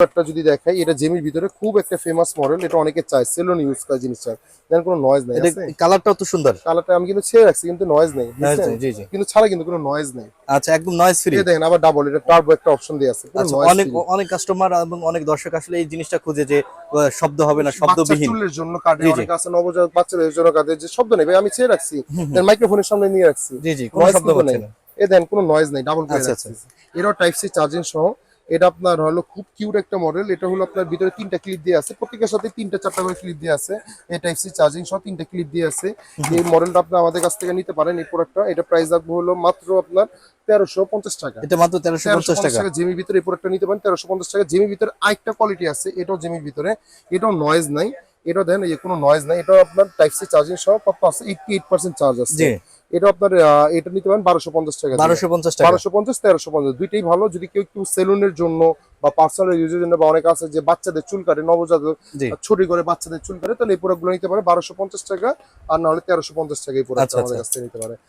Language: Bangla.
একটা যদি দেখাই এটা জেমির ভিতরে খুব একটা ফেমাস মডেল এটা অনেকে চায় সেলুন ইউজ করা জিনিস চায় দেন কোনো নয়েজ নেই কালারটাও তো সুন্দর। কালারটা আমি কিন্তু ছেড়ে রাখছি কিন্তু নয়েজ নেই? জি জি। কিন্তু ছাড়া কিন্তু কোনো নয়েজ নেই। আচ্ছা একদম নয়েজ ফ্রি দেখেন আবার ডাবল এটা টার্বো একটা অপশন দিয়ে আছে আচ্ছা অনেক অনেক কাস্টমার এবং অনেক দর্শক আসলে এই জিনিসটা খুঁজে যে শব্দ হবে না শব্দবিহীন। চুলের জন্য কাটে। অনেক আছে নবজাতক বাচ্চাদের জন্য কাটে যে শব্দ নেই ভাই আমি ছেড়ে রাখছি। মাইক্রোফোনের সামনে নিয়ে রাখছি। জি জি কোনো শব্দ হচ্ছে না। এ দেন কোনো নয়েজ নেই ডাবল করে আচ্ছা, রাখছি। এটাও টাইপ সি চার্জিং সহ এটা আপনার হলো খুব কিউট একটা মডেল এটা হলো আপনার ভিতরে তিনটা ক্লিপ দিয়ে আছে। প্রত্যেকের সাথে তিনটা চারটা করে ক্লিপ দিয়ে আছে। এই টাইপ সি চার্জিং সহ তিনটা ক্লিপ দিয়ে আছে। এই মডেলটা আপনি আমাদের কাছ থেকে নিতে পারেন এই প্রোডাক্টটা এটা প্রাইস রাখব হলো মাত্র আপনার তেরোশো পঞ্চাশ টাকা। এটা মাত্র তেরোশো পঞ্চাশ টাকা। টাকা জেমির ভিতরে এই প্রোডাক্টটা নিতে পারেন। তেরোশো পঞ্চাশ টাকা জেমির ভিতরে আরেকটা কোয়ালিটি আছে। এটাও জেমির ভিতরে। এটাও নয়েজ নাই। এটাও দেন এই কোনো নয়েজ নাই এটা আপনার টাইপ সি চার্জিং সহ কত আছে? এইটটি এইট পার্সেন্ট চার্জ আছে। এটা আপনার এটা নিতে পারেন বারোশো পঞ্চাশ টাকা দিয়ে। বারোশো পঞ্চাশ টাকা। বারোশো পঞ্চাশ তেরোশো পঞ্চাশ। দুইটাই ভালো যদি কেউ একটু সেলুনের জন্য বা পার্সোনাল ইউজের জন্য বা অনেক আছে যে বাচ্চাদের চুল কাটে নবজাতক ছুটি করে বাচ্চাদের চুল কাটে তাহলে এই প্রোডাক্টগুলো নিতে পারে বারোশো পঞ্চাশ টাকা আর নাহলে তেরোশো পঞ্চাশ টাকা এই প্রোডাক্ট আচ্ছা, আমাদের আচ্ছা। কাছ থেকে নিতে পারে।